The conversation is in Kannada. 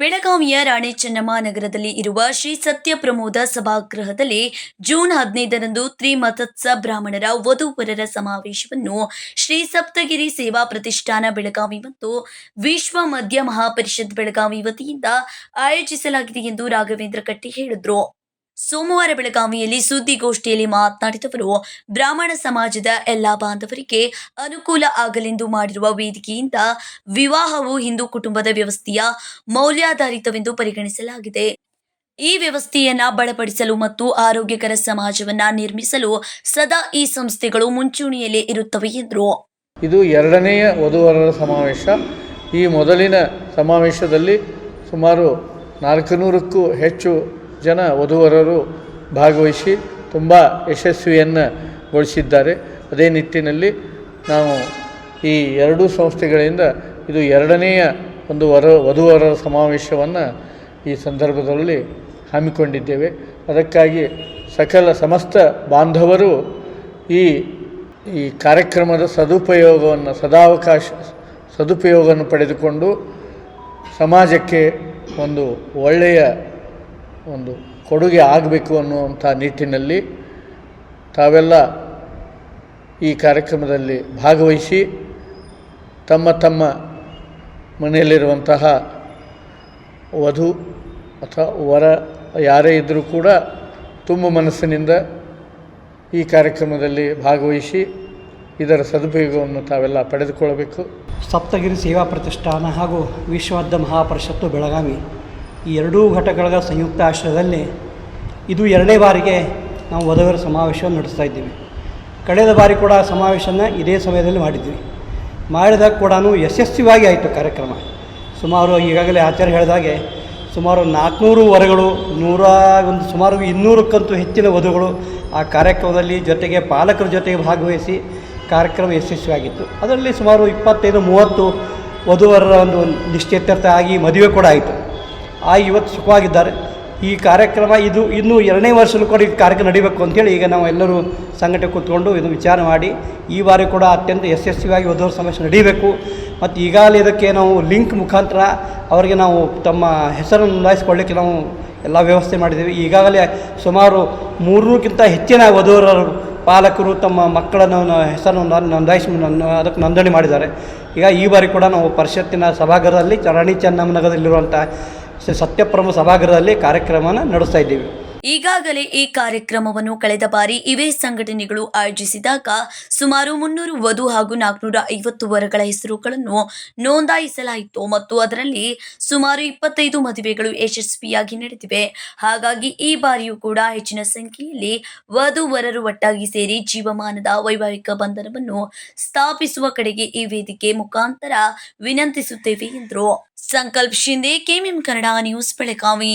ಬೆಳಗಾವಿಯ ರಾಣಿ ಚೆನ್ನಮ್ಮ ನಗರದಲ್ಲಿ ಇರುವ ಶ್ರೀ ಸತ್ಯ ಪ್ರಮೋದ ಸಭಾಗೃಹದಲ್ಲಿ ಜೂನ್ ಹದಿನೈದರಂದು ತ್ರಿಮತತ್ಸ ಬ್ರಾಹ್ಮಣರ ವಧುವರರ ಸಮಾವೇಶವನ್ನು ಶ್ರೀ ಸಪ್ತಗಿರಿ ಸೇವಾ ಪ್ರತಿಷ್ಠಾನ ಬೆಳಗಾವಿ ಮತ್ತು ವಿಶ್ವ ಮಧ್ಯ ಮಹಾಪರಿಷತ್ ಬೆಳಗಾವಿ ವತಿಯಿಂದ ಆಯೋಜಿಸಲಾಗಿದೆ ಎಂದು ರಾಘವೇಂದ್ರ ಕಟ್ಟಿ ಹೇಳಿದರು. ಸೋಮವಾರ ಬೆಳಗಾವಿಯಲ್ಲಿ ಸುದ್ದಿಗೋಷ್ಠಿಯಲ್ಲಿ ಮಾತನಾಡಿದವರು ಬ್ರಾಹ್ಮಣ ಸಮಾಜದ ಎಲ್ಲಾ ಬಾಂಧವರಿಗೆ ಅನುಕೂಲ ಆಗಲೆಂದು ಮಾಡಿರುವ ವೇದಿಕೆಯಿಂದ ವಿವಾಹವು ಹಿಂದೂ ಕುಟುಂಬದ ವ್ಯವಸ್ಥೆಯ ಮೌಲ್ಯಾಧಾರಿತವೆಂದು ಪರಿಗಣಿಸಲಾಗಿದೆ. ಈ ವ್ಯವಸ್ಥೆಯನ್ನ ಬಲಪಡಿಸಲು ಮತ್ತು ಆರೋಗ್ಯಕರ ಸಮಾಜವನ್ನ ನಿರ್ಮಿಸಲು ಸದಾ ಈ ಸಂಸ್ಥೆಗಳು ಮುಂಚೂಣಿಯಲ್ಲಿ ಇರುತ್ತವೆ ಎಂದರು. ಇದು ಎರಡನೆಯ ವಧುವರರ ಸಮಾವೇಶ. ಈ ಮೊದಲಿನ ಸಮಾವೇಶದಲ್ಲಿ ಸುಮಾರು ನಾಲ್ಕುನೂರಕ್ಕೂ ಹೆಚ್ಚು ಜನ ವಧುವರರು ಭಾಗವಹಿಸಿ ತುಂಬ ಯಶಸ್ವಿಯನ್ನು ಗೊಳಿಸಿದ್ದಾರೆ ಅದೇ ನಿಟ್ಟಿನಲ್ಲಿ ನಾವು ಈ ಎರಡೂ ಸಂಸ್ಥೆಗಳಿಂದ ಇದು ಎರಡನೆಯ ಒಂದು ವರ, ವಧುವರರ ಸಮಾವೇಶವನ್ನು ಈ ಸಂದರ್ಭದಲ್ಲಿ ಹಮ್ಮಿಕೊಂಡಿದ್ದೇವೆ. ಅದಕ್ಕಾಗಿ ಸಕಲ ಸಮಸ್ತ ಬಾಂಧವರು ಈ ಈ ಕಾರ್ಯಕ್ರಮದ ಸದುಪಯೋಗವನ್ನು, ಸದಾವಕಾಶ, ಸದುಪಯೋಗವನ್ನು ಪಡೆದುಕೊಂಡು ಸಮಾಜಕ್ಕೆ ಒಂದು ಒಳ್ಳೆಯ ಒಂದು ಕೊಡುಗೆ ಆಗಬೇಕು ಅನ್ನುವಂಥ ನಿಟ್ಟಿನಲ್ಲಿ ತಾವೆಲ್ಲ ಈ ಕಾರ್ಯಕ್ರಮದಲ್ಲಿ ಭಾಗವಹಿಸಿ ತಮ್ಮ ತಮ್ಮ ಮನೆಯಲ್ಲಿರುವಂತಹ ವಧು ಅಥವಾ ವರ ಯಾರೇ ಇದ್ದರೂ ಕೂಡ ತುಂಬ ಮನಸ್ಸಿನಿಂದ ಈ ಕಾರ್ಯಕ್ರಮದಲ್ಲಿ ಭಾಗವಹಿಸಿ ಇದರ ಸದುಪಯೋಗವನ್ನು ತಾವೆಲ್ಲ ಪಡೆದುಕೊಳ್ಳಬೇಕು. ಸಪ್ತಗಿರಿ ಸೇವಾ ಪ್ರತಿಷ್ಠಾನ ಹಾಗೂ ವಿಶ್ವಾರ್ಧ ಮಹಾಪರಿಷತ್ತು ಬೆಳಗಾವಿ. ಈ ಎರಡೂ ಘಟಕಗಳ ಸಂಯುಕ್ತ ಆಶ್ರಯದಲ್ಲಿ ಇದು ಎರಡನೇ ಬಾರಿಗೆ ನಾವು ವಧುವರ ಸಮಾವೇಶವನ್ನು ನಡೆಸ್ತಾ ಇದ್ದೀವಿ. ಕಳೆದ ಬಾರಿ ಕೂಡ ಸಮಾವೇಶನ ಇದೇ ಸಮಯದಲ್ಲಿ ಮಾಡಿದ್ವಿ. ಮಾಡಿದಾಗ ಕೂಡ ಯಶಸ್ವಿಯಾಗಿ ಆಯಿತು ಕಾರ್ಯಕ್ರಮ. ಸುಮಾರು ಈಗಾಗಲೇ ಆಚಾರ್ಯ ಹೇಳಿದಾಗೆ ಸುಮಾರು ನಾಲ್ಕುನೂರು ವರಗಳು, ನೂರ ಒಂದು ಸುಮಾರು ಇನ್ನೂರಕ್ಕಂತೂ ಹೆಚ್ಚಿನ ವಧುಗಳು ಆ ಕಾರ್ಯಕ್ರಮದಲ್ಲಿ ಜೊತೆಗೆ ಪಾಲಕರ ಜೊತೆಗೆ ಭಾಗವಹಿಸಿ ಕಾರ್ಯಕ್ರಮ ಯಶಸ್ವಿಯಾಗಿತ್ತು. ಅದರಲ್ಲಿ ಸುಮಾರು ಇಪ್ಪತ್ತೈದು, ಮೂವತ್ತು ವಧುವರರ ಒಂದು ನಿಶ್ಚಿತಾರ್ಥ ಆಗಿ ಮದುವೆ ಕೂಡ ಆಯಿತು. ಆ ಇವತ್ತು ಸುಖವಾಗಿದ್ದಾರೆ. ಈ ಕಾರ್ಯಕ್ರಮ ಇದು ಇನ್ನೂ ಎರಡನೇ ವರ್ಷದಲ್ಲೂ ಕೂಡ ಈ ಕಾರ್ಯಕ್ರಮ ನಡೀಬೇಕು ಅಂತೇಳಿ ಈಗ ನಾವು ಎಲ್ಲರೂ ಸಂಘಟನೆ ಕೂತ್ಕೊಂಡು ಇದು ವಿಚಾರ ಮಾಡಿ, ಈ ಬಾರಿ ಕೂಡ ಅತ್ಯಂತ ಯಶಸ್ವಿಯಾಗಿ ಓದೋರ ಸಮಸ್ಯೆ ನಡೀಬೇಕು. ಮತ್ತು ಈಗಾಗಲೇ ಇದಕ್ಕೆ ನಾವು ಲಿಂಕ್ ಮುಖಾಂತರ ಅವರಿಗೆ ನಾವು ತಮ್ಮ ಹೆಸರನ್ನು ನೋಂದಾಯಿಸ್ಕೊಳ್ಳಿಕ್ಕೆ ನಾವು ಎಲ್ಲ ವ್ಯವಸ್ಥೆ ಮಾಡಿದ್ದೀವಿ. ಈಗಾಗಲೇ ಸುಮಾರು ಮೂರಕ್ಕಿಂತ ಹೆಚ್ಚಿನ ವಧುವರ ಪಾಲಕರು ತಮ್ಮ ಮಕ್ಕಳನ್ನು ಹೆಸರನ್ನು ನೋಂದ- ನೋಂದಾಯಿಸಿ ನೊಂದ- ಅದಕ್ಕೆ ನೋಂದಣಿ ಮಾಡಿದ್ದಾರೆ. ಈಗ ಈ ಬಾರಿ ಕೂಡ ನಾವು ಪರಿಷತ್ತಿನ ಸಭಾಗೃಹದಲ್ಲಿ ರಾಣಿ ಚೆನ್ನಮ್ಮನಗರದಲ್ಲಿರುವಂಥ ಶ್ರೀ ಸತ್ಯಪ್ರಮ ಸಭಾಗೃಹದಲ್ಲಿ ಕಾರ್ಯಕ್ರಮನ ನಡೆಸ್ತಾ ಇದ್ದೀವಿ. ಈಗಾಗಲೇ ಈ ಕಾರ್ಯಕ್ರಮವನ್ನು ಕಳೆದ ಬಾರಿ ಇವೇ ಸಂಘಟನೆಗಳು ಆಯೋಜಿಸಿದಾಗ ಸುಮಾರು ಮುನ್ನೂರು ವಧು ಹಾಗೂ ನಾಲ್ಕುನೂರ ಐವತ್ತು ವರಗಳ ಹೆಸರುಗಳನ್ನು ನೋಂದಾಯಿಸಲಾಯಿತು ಮತ್ತು ಅದರಲ್ಲಿ ಸುಮಾರು ಇಪ್ಪತ್ತೈದು ಮದುವೆಗಳು ಯಶಸ್ವಿಯಾಗಿ ನಡೆದಿವೆ. ಹಾಗಾಗಿ ಈ ಬಾರಿಯೂ ಕೂಡ ಹೆಚ್ಚಿನ ಸಂಖ್ಯೆಯಲ್ಲಿ ವಧು ವರರು ಒಟ್ಟಾಗಿ ಸೇರಿ ಜೀವಮಾನದ ವೈವಾಹಿಕ ಬಂಧನವನ್ನು ಸ್ಥಾಪಿಸುವ ಕಡೆಗೆ ಈ ವೇದಿಕೆ ಮುಖಾಂತರ ವಿನಂತಿಸುತ್ತೇವೆ ಎಂದರು. Sankalp Shinde KMM Kannada news, Belagavi.